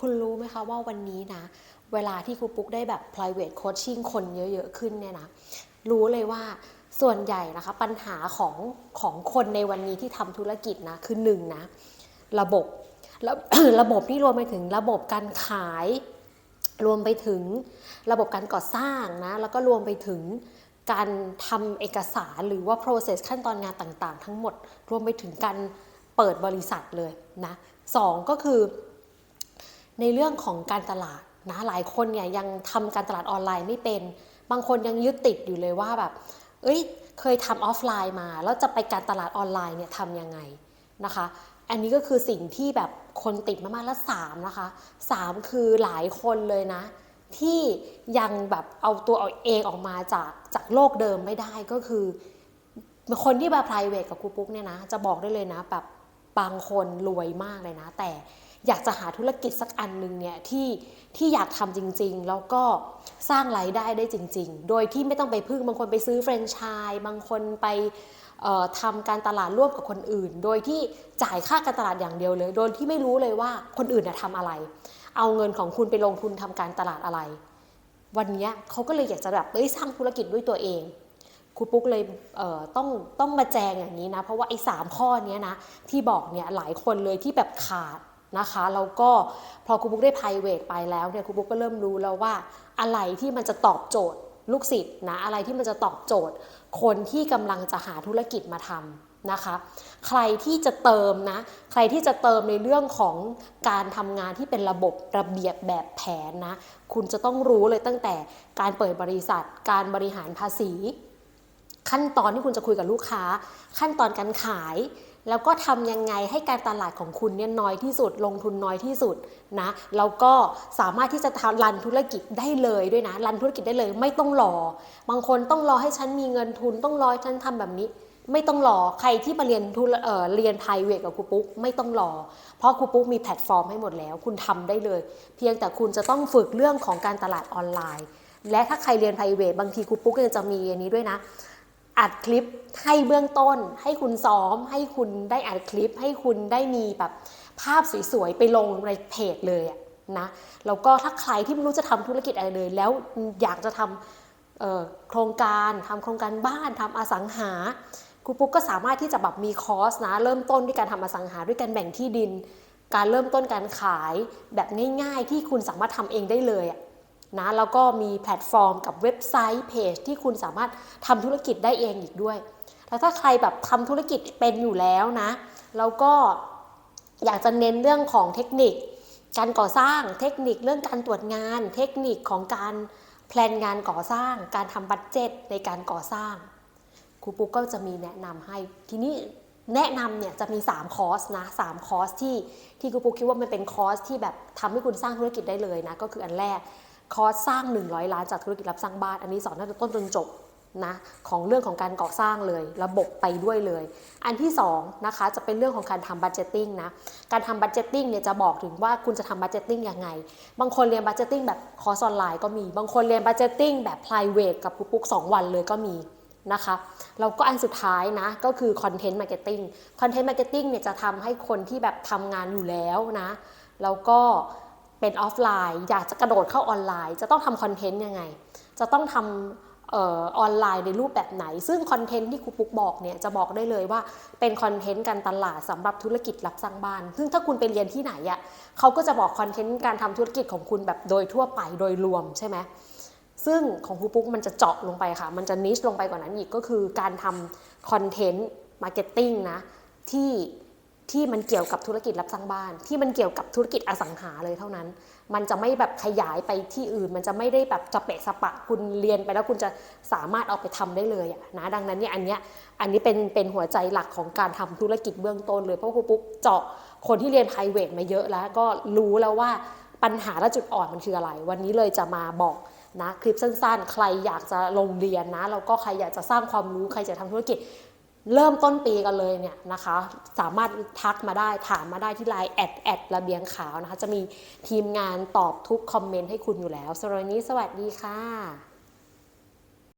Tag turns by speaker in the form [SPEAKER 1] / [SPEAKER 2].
[SPEAKER 1] คุณรู้ไหมคะว่าวันนี้นะ เวลาที่ครูปุ๊กได้แบบ private coaching คนเยอะๆขึ้นเนี่ยนะรู้เลยว่าส่วนใหญ่นะคะ ปัญหาของของคนในวันนี้ที่ทำธุรกิจนะคือหนึ่งนะ ระบบระระบบนี่รวมไปถึงระบบการขาย รวมไปถึงระบบการก่อสร้างนะ แล้วก็รวมไปถึงการทำเอกสารหรือว่า process ขั้นตอนงานต่างๆ ทั้งหมด รวมไปถึงการเปิดบริษัทเลยนะสองก็คือ ในเรื่องของการตลาดนะหลายคนเนี่ยยังทำการตลาดออนไลน์ไม่เป็น บางคนยังยึดติดอยู่เลยว่าแบบ เอ้ยเคยทำออฟไลน์มา แล้วจะไปการตลาดออนไลน์เนี่ยทำยังไงนะคะ อันนี้ก็คือสิ่งที่แบบคนติดมากๆแล้วสามนะคะสามคือหลายคนเลยนะ ที่ยังแบบเอาตัวเอาเองออกมาจากจากโลกเดิมไม่ได้ก็คือ คนที่มา private กับครูปุ๊กเนี่ยนะ จะบอกได้เลยนะแบบบางคนรวยมากเลยนะ แต่ อยากจะหาธุรกิจสักอันหนึ่งเนี่ยที่ที่อยากทำจริง ๆ แล้วก็สร้างรายได้ได้จริง ๆ โดยที่ไม่ต้องไปพึ่งบางคนไปซื้อแฟรนไชส์บางคนไปเอ่อทำการตลาดร่วมกับคนอื่น โดยที่จ่ายค่าการตลาดอย่างเดียวเลย โดยที่ไม่รู้เลยว่าคนอื่นน่ะทำอะไร เอาเงินของคุณไปลงทุนทำการตลาดอะไร วันนี้เขาก็เลยอยากจะแบบเอ้ยสร้างธุรกิจด้วยตัวเองครูปุ๊กเลยเต้องต้องมาแจงอย่างนี้นะ เพราะว่าไอ้สามข้อเนี้ยนะที่บอกเนี่ยหลายคนเลยที่แบบขาด นะคะแล้วก็พอครูปุ๊กได้ private ไปแล้วเนี่ยครูปุ๊กก็เริ่มรู้แล้วว่าอะไรที่มันจะตอบโจทย์ลูกศิษย์นะอะไรที่มันจะตอบโจทย์ คนที่กำลังจะหาธุรกิจมาทำนะคะ ใครที่จะเติมนะ ใครที่จะเติมในเรื่องของการทำงานที่เป็นระบบระเบียบแบบแผนนะ คุณจะต้องรู้เลยตั้งแต่การเปิดบริษัท การบริหารภาษี ขั้นตอนที่คุณจะคุยกับลูกค้า ขั้นตอนการขาย แล้วก็ทำยังไงให้การตลาดของคุณเนี่ยน้อยที่สุด ลงทุนน้อยที่สุดนะแล้วก็สามารถที่จะทำรันธุรกิจได้เลยด้วยนะรันธุรกิจได้เลยไม่ต้องรอ บางคนต้องรอให้ฉันมีเงินทุนต้องรอให้ฉันทำแบบนี้ ไม่ต้องรอใครที่มาเรียนทุเอ่อเรียนไพรเวทกับครูปุ๊กไม่ต้องรอ เพราะครูปุ๊กมีแพลตฟอร์มให้หมดแล้ว คุณทำได้เลย เพียงแต่คุณจะต้องฝึกเรื่องของการตลาดออนไลน์ และถ้าใครเรียนไพรเวทบางทีครูปุ๊กยังจะมีอันนี้ด้วยนะ อัดคลิปให้เบื้องต้น ให้คุณซ้อม ให้คุณได้อัดคลิป ให้คุณได้มีแบบภาพสวยๆ ไปลงในเพจเลยนะแล้วก็ถ้าใครที่ไม่รู้จะทำธุรกิจอะไรเลย แล้วอยากจะทำโครงการทำโครงการบ้านทำอสังหาครูปุ๊กก็สามารถที่จะแบบมีคอร์สนะ เริ่มต้นด้วยการทำอสังหาด้วยการแบ่งที่ดิน การเริ่มต้นการขายแบบง่าย ๆ ที่คุณสามารถทำเองได้เลยอะ นะแล้วก็มีแพลตฟอร์มกับเว็บไซต์เพจที่คุณสามารถทำธุรกิจได้เองอีกด้วย แล้วถ้าใครแบบทำธุรกิจเป็นอยู่แล้วนะ แล้วก็อยากจะเน้นเรื่องของเทคนิค การก่อสร้างเทคนิคเรื่องการตรวจงาน เทคนิคของการแพลนงานก่อสร้าง การทำบัตเจ็ตในการก่อสร้างครูปุ๊กก็จะมีแนะนำให้ทีนี้แนะนำเนี่ยจะมี 3 คอร์สนะ3คอร์สที่ที่ครูปุ๊กคิดว่ามันเป็นคอร์สที่แบบทำให้คุณสร้างธุรกิจได้เลยนะก็คืออันแรก คอร์สสร้าง 100 ล้านจากธุรกิจรับสร้างบ้าน อันนี้สอนตั้งแต่ต้นจนจบนะของเรื่องของการก่อสร้างเลย ระบบไปด้วยเลย อันที่2นะคะจะเป็นเรื่องของการทำบัตเจตติ้งนะการทำบัตเจตติ้งเนี่ยจะบอกถึงว่าคุณจะทำบัตเจตติ้งยังไง บางคนเรียนบัตเจตติ้งแบบคอร์สออนไลน์ก็มี บางคนเรียนบัตเจตติ้งแบบ private กับปุ๊กๆ2วันเลยก็มีนะคะแล้วก็อันสุดท้ายนะก็คือคอนเทนต์มาร์เก็ตติ้งคอนเทนต์มาร์เก็ตติ้งเนี่ยจะทำให้คนที่แบบทำงานอยู่แล้วนะแล้วก็ เป็นออฟไลน์ อยากจะกระโดดเข้าออนไลน์ จะต้องทำคอนเทนต์ยังไง จะต้องทำออนไลน์ในรูปแบบไหน ซึ่งคอนเทนต์ที่ครูปุ๊กบอกเนี่ยจะบอกได้เลยว่าเป็นคอนเทนต์การตลาดสำหรับธุรกิจรับสร้างบ้าน ซึ่งถ้าคุณไปเรียนที่ไหนอะ่ะเขาก็จะบอกคอนเทนต์การทำธุรกิจของคุณแบบโดยทั่วไปโดยรวมใช่ไหมซึ่งของครูปุ๊กมันจะเจาะลงไปค่ะ มันจะนิชลงไปกว่านั้นอีกก็คือการทำคอนเทนต์มาร์เก็ตติ้งนะที่ ที่มันเกี่ยวกับธุรกิจรับสร้างบ้าน ที่มันเกี่ยวกับธุรกิจอสังหาเลยเท่านั้น มันจะไม่แบบขยายไปที่อื่น มันจะไม่ได้แบบจะเปะสปะคุณเรียนไปแล้วคุณจะสามารถเอาไปทำได้เลยนะดังนั้นเนี่ยอันเนี้ยอันนี้เป็นเป็นหัวใจหลักของการทำธุรกิจเบื้องต้นเลยเพราะครูปุ๊กเจาะคนที่เรียน p r i v a t มาเยอะแล้ว ก็รู้แล้วว่าปัญหาและจุดอ่อนมันคืออะไร วันนี้เลยจะมาบอกนะคลิปสั้นๆ ใครอยากจะลงเรียนนะแล้วก็ใครอยากจะสร้างความรู้ใครจะทำธุรกิจ เริ่มต้นปีกันเลยเนี่ยนะคะ สามารถทักมาได้ถามมาได้ที่ไลน์แอดแอดระเบียงขาวนะคะ จะมีทีมงานตอบทุกคอมเมนต์ให้คุณอยู่แล้วสำหรับวันนี้สวัสดีค่ะ